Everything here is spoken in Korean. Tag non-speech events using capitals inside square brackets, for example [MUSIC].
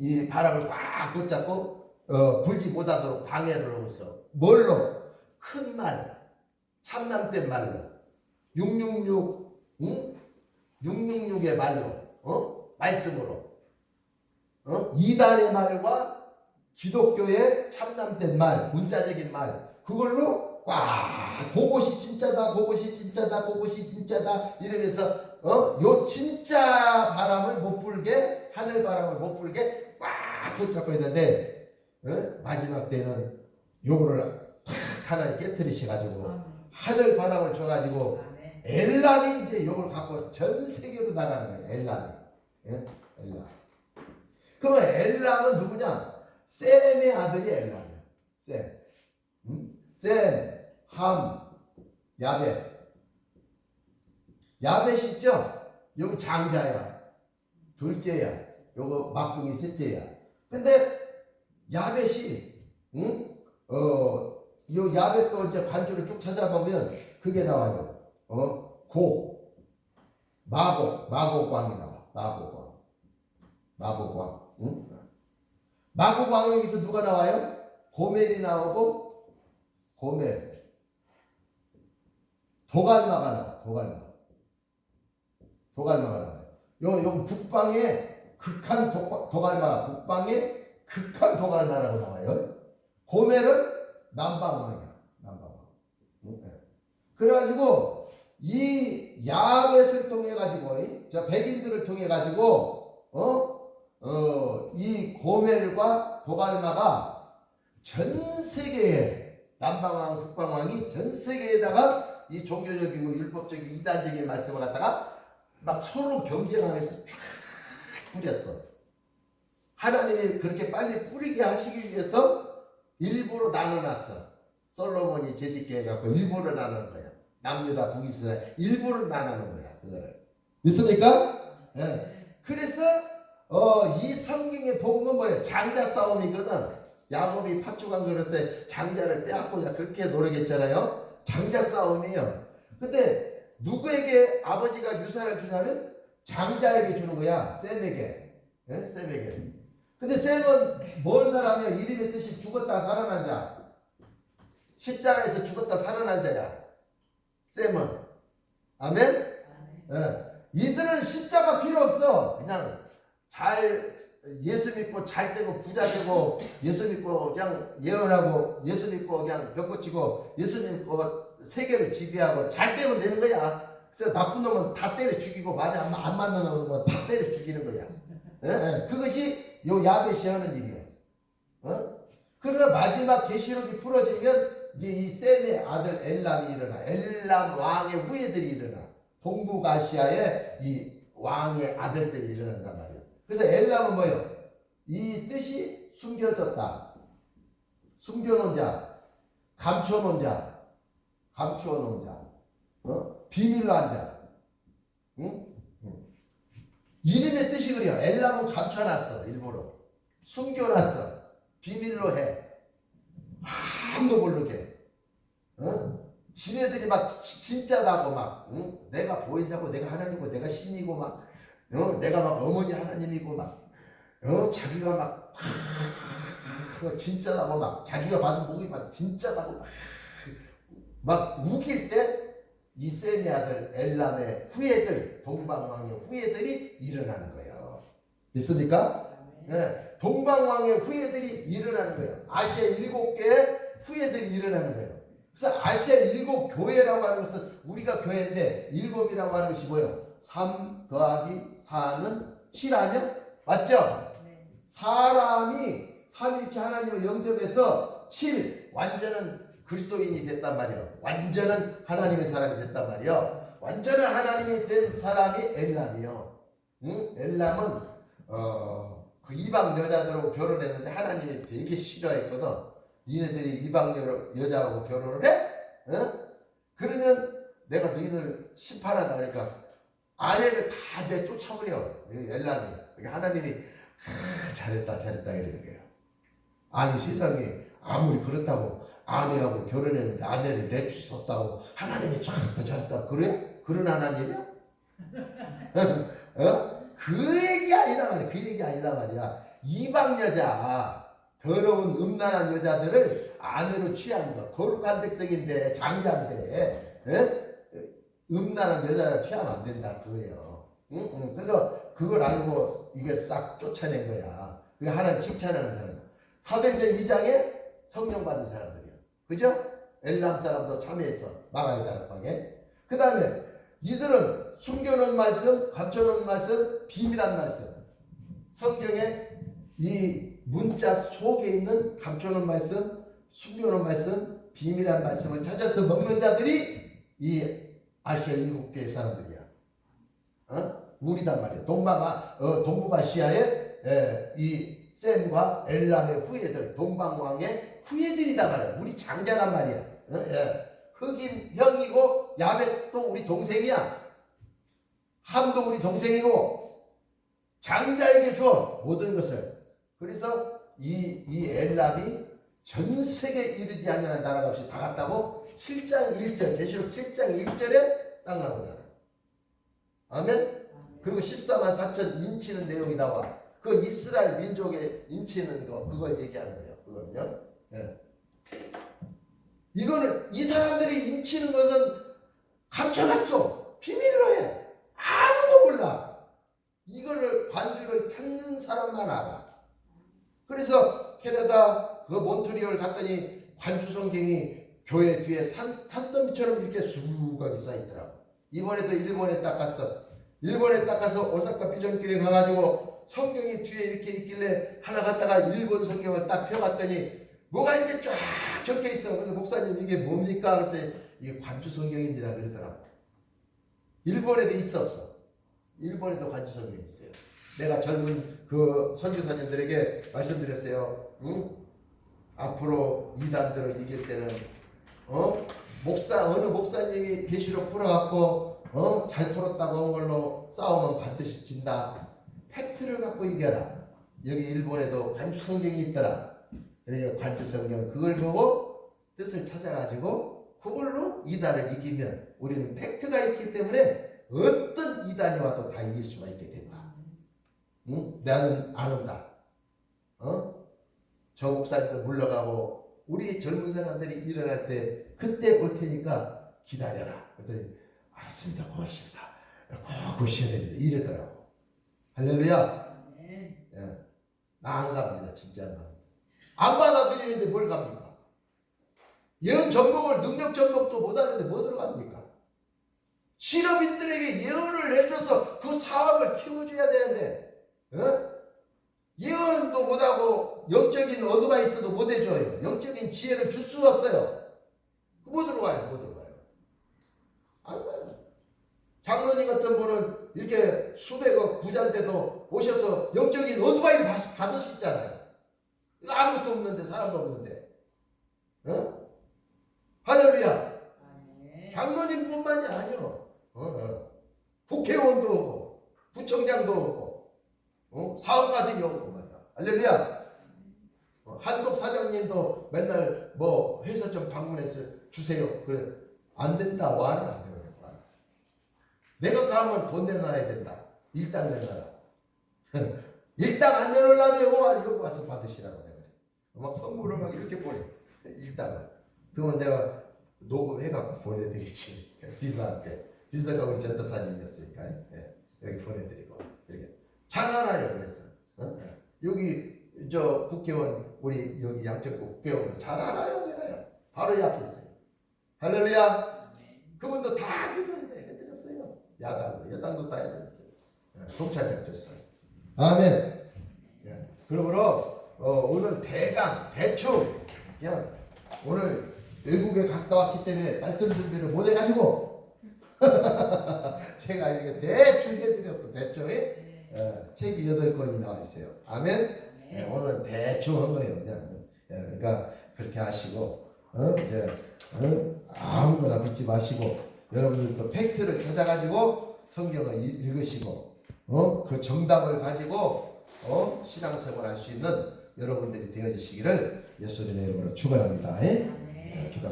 이 바람을 꽉 붙잡고 어, 불지 못하도록 방해를 있어. 뭘로? 큰 말, 참남된 말로, 666, 응? 666의 말로, 어? 말씀으로, 어? 이단의 말과 기독교의 참남된 말, 문자적인 말, 그걸로 꽉 그것이 진짜다, 그것이 진짜다, 그것이 진짜다 이러면서 어? 요 진짜 바람을 못 불게 하늘 바람을 못 불게 꽉 붙잡고 있는데 어? 마지막 때는 요거를 탁 하나를 깨뜨리셔가지고 하늘 바람을 줘가지고 아멘. 엘람이 이제 요걸 갖고 전 세계로 나가는 거예요. 엘람이. 예? 엘람. 그러면 엘람은 누구냐? 셈의 아들이 엘람이야. 셈. 음? 셈, 함, 야벳. 야벳 있죠? 여기 장자야. 둘째야. 요거 막둥이 셋째야. 근데 야벳이 응? 어, 요 야벳도 이제 반주를 쭉 찾아보면 그게 나와요. 어? 고, 마곡, 마곡왕이 나와. 마곡왕. 마곡왕. 응? 마곡왕에서 누가 나와요? 고멜이 나오고, 고멜. 도갈마가 나와. 도갈마. 도갈마가 나와요. 요, 요 북방에 극한 도, 도갈마, 북방에 극한 도갈마라고 나와요. 고멜은 남방왕이야. 남방왕. 응? 네. 그래가지고 이 야벳을 통해 가지고 저 백인들을 통해 가지고 어어이 고멜과 도갈마가 전 세계에 남방왕 북방왕이 전 세계에다가 이 종교적이고 율법적인 이단적인 말씀을 갖다가 막 서로 경쟁하면서 쫙 뿌렸어. 하나님이 그렇게 빨리 뿌리게 하시기 위해서 일부러 나눠놨어. 솔로몬이 재짓게 해갖고 일부러 나누는 거야. 남유다 북이스라엘 일부러 나누는 거야. 그거를 믿습니까? 예. 그래서 어, 이 성경의 복음은 뭐예요? 장자 싸움이거든. 야곱이 팥죽한 그릇에 장자를 빼앗고자 그렇게 노력했잖아요. 장자 싸움이에요. 근데 누구에게 아버지가 유산을 주냐면 장자에게 주는 거야. 셈에게. 예? 셈에게. 근데 셈은 뭔 사람이야? 이름의 뜻이 죽었다 살아난 자. 십자가에서 죽었다 살아난 자야. 셈은. 아멘? 아멘. 예. 이들은 십자가 필요 없어. 그냥 잘 예수 믿고 잘 되고 부자 되고 예수 믿고 그냥 예언하고 예수 믿고 그냥 벽 고치고 예수 믿고 세계를 지배하고 잘 되면 되는 거야. 그래서 나쁜 놈은 다 때려 죽이고 마음에 안, 마- 안 맞는 놈은 다 때려 죽이는 거야. 예, 예. 그것이 요 야벳이 하는 일이야. 어? 그러나 마지막 계시록이 풀어지면 이제 이 셈의 아들 엘람이 일어나. 엘람 왕의 후예들이 일어나. 동북아시아의 이 왕의 아들들이 일어난단 말이에요. 그래서 엘람은 뭐예요? 이 뜻이 숨겨졌다. 숨겨놓은 자, 감춰놓은 자, 감추어놓은 자, 어? 비밀로 한 자. 응? 응. 이름의 뜻이 그래요. 엘람은 감춰놨어, 일부러. 숨겨놨어. 비밀로 해. 아무도 모르게. 어? 지네들이 막 지- 진짜다고 막 응? 내가 보이자고 내가 하나님이고 내가 신이고 막 어? 내가 막 어머니 하나님이고 막 어? 자기가 막 아, 진짜다고 막 자기가 받은 복이 막 진짜다고 막, 막 우길 때 이 셈의 아들 엘람의 후예들 동방왕의 후예들이 일어나는 거예요. 믿습니까? 예, 동방왕의 후예들이 일어나는 거예요. 아시아 일곱 개의 후예들이 일어나는 거예요. 그래서 아시아 일곱 교회라고 하는 것은 우리가 교회인데 일곱이라고 하는 것이 뭐예요? 3 더하기 4는 7 아니야? 맞죠? 네. 사람이 삼일체 하나님을 영접해서 7 완전한 그리스도인이 됐단 말이에요. 완전한 하나님의 사람이 됐단 말이에요. 완전한 하나님이 된 사람이 엘람이요. 응? 엘람은 어, 그 이방 여자들하고 결혼했는데 하나님이 되게 싫어했거든. 니네들이 이방 여, 여자하고 결혼을 해? 어? 그러면 내가 너희를 심판한다 그러니까 아내를 다 내 쫓아버려. 이 엘람이. 그러니까 하나님이 아, 잘했다 잘했다 이러는 거예요. 아니 세상에 아무리 그렇다고 아내하고 결혼했는데 아내를 내쫓았다고 하나님이 잘했다 잘했다 그래? 그런 하나님이야? [LAUGHS] 어? 그 얘기 아니다 말이야. 그 얘기 아니다 말이야. 이방 여자 더러운 음란한 여자들을 아내로 취한 거 거룩한 백성인데 장자인데 예? 음란한 여자를 취하면 안 된다 그거예요. 응? 응. 그래서 그걸 알고 이게 싹 쫓아낸 거야. 그게 하나님 칭찬하는 사람. 사도행전 2장에 성령 받은 사람들이야. 그죠? 엘람 사람도 참여해서 막아야 다락방에. 그 다음에 이들은 숨겨놓은 말씀, 감춰놓은 말씀, 비밀한 말씀. 성경에 이 문자 속에 있는 감춰놓은 말씀, 숨겨놓은 말씀, 비밀한 말씀을 찾아서 먹는 자들이 이 아시아 일곱 개의 사람들이야. 어? 우리단 말이야. 동방아, 어, 동북아시아의 에, 이 셈과 엘람의 후예들, 동방왕의 후예들이다 말이야. 우리 장자란 말이야. 어? 예. 흑인 형이고 야벳도 우리 동생이야. 함도 우리 동생이고 장자에게 줘 모든 것을. 그래서 이, 이 엘람이 전 세계 이르지 않는 나라가 없이 다 갔다고 7장 1절 계시록 7장 1절에 딱 나오잖아. 아멘. 그리고 14만 4천 인치는 내용이 나와. 그 이스라엘 민족의 인치는 거 그걸 얘기하는 거예요. 그거는요. 예. 이거는 이 사람들이 인치는 것은 감춰놨어. 비밀로 해. 아무도 몰라. 이거를 관주를 찾는 사람만 알아. 그래서 캐나다 그 몬트리올 갔더니 관주 성경이 교회 뒤에 산, 산더미처럼 이렇게 수북하게 쌓이더라고. 이번에도 일본에 딱 갔어. 일본에 딱 가서 오사카 비전교회 가가지고 성경이 뒤에 이렇게 있길래 하나 갖다가 일본 성경을 딱 펴봤더니 뭐가 이렇게 쫙 적혀 있어. 그래서 목사님 이게 뭡니까? 그랬더니 이게 관주 성경입니다. 그러더라고. 일본에도 있어 없어? 일본에도 관주 성경이 있어요. 내가 젊은 그 선교사님들에게 말씀드렸어요. 응? 앞으로 이단들을 이길 때는 어? 목사 어느 목사님이 계시록 풀어갖고 어? 잘 풀었다고 한 걸로 싸우면 반드시 진다. 팩트를 갖고 이겨라. 여기 일본에도 관주 성경이 있더라. 그러니까 관주 성경 그걸 보고 뜻을 찾아가지고 그걸로 이단을 이기면 우리는 팩트가 있기 때문에 어떤 이단이 와도 다 이길 수가 있게 된다. 응? 나는 아는다. 어? 저 목사님도 물러가고 우리 젊은 사람들이 일어날 때 그때 올 테니까 기다려라. 그랬더니 알았습니다. 고맙습니다. 꼭 오셔야 됩니다. 이러더라고. 할렐루야. 아멘. 예. 나안 갑니다. 진짜 안 갑니다. 안 받아들이는데 뭘 갑니까? 예언 전복을 능력 전복도 못하는데 뭐 들어갑니까? 실업인들에게 예언을 해줘서 그 사업을 키워줘야 되는데 어? 예언도 못하고 영적인 어드바이스도 못 해줘요. 영적인 지혜를 줄 수가 없어요. 뭐 들어가요? 뭐 들어가요? 안 가요. 장로님 같은 분은 이렇게 수백억 부자인데도 오셔서 영적인 어드바이스 받- 받으시잖아요. 아무것도 없는데 사람도 없는데. 어? 할렐루야. 장로님뿐만이 아니요. 어, 어. 국회의원도 오고 부총장도 오고 어? 사업가들이 오고 말이야. 할렐루야. 어, 한국 사장님도 맨날 뭐 회사 좀 방문해서 주세요. 그래 안 된다 와라. 내가 가면 돈 내놔야 된다. 일당 내놔라. [LAUGHS] 일당 안 내놓으려면 와 여기 와서 받으시라고. 막 선물을 막 이렇게 보내. 일당을. 그러면 내가 녹음해갖고 보내드리지. [LAUGHS] 비서한테. 비서가 우리 전도사님이었으니까. 예. 이렇게 보내드리고. 이렇게. 잘 알아요. 그래서. 어? 예. 여기 저 국회의원 우리 여기 양천구 국회의원도 잘 알아요. 제가요. 바로 이 앞에 있어요. 할렐루야. 그분도 다 기도해 해드렸어요. 야당도 여당도 다 해드렸어요. 예, 동참해 줬어요. 아멘. 예, 그러므로 어, 오늘 대강 대충 그냥 오늘 외국에 갔다 왔기 때문에 말씀 준비를 못 해가지고 [LAUGHS] 제가 이렇게 대충 해드렸어. 대충 네. 어, 책이 여덟 권이 나와 있어요. 아멘. 예, 아멘. 오늘 대충 한 거예요. 그냥 예, 그러니까 그렇게 하시고 어, 이제 어, 아무거나 믿지 마시고 여러분들도 팩트를 찾아가지고 성경을 읽- 읽으시고 어, 그 정답을 가지고 어, 신앙생활 할 수 있는 여러분들이 되어지시기를 예수님의 이름으로 축원합니다. 예? 예, 기도하겠습니다.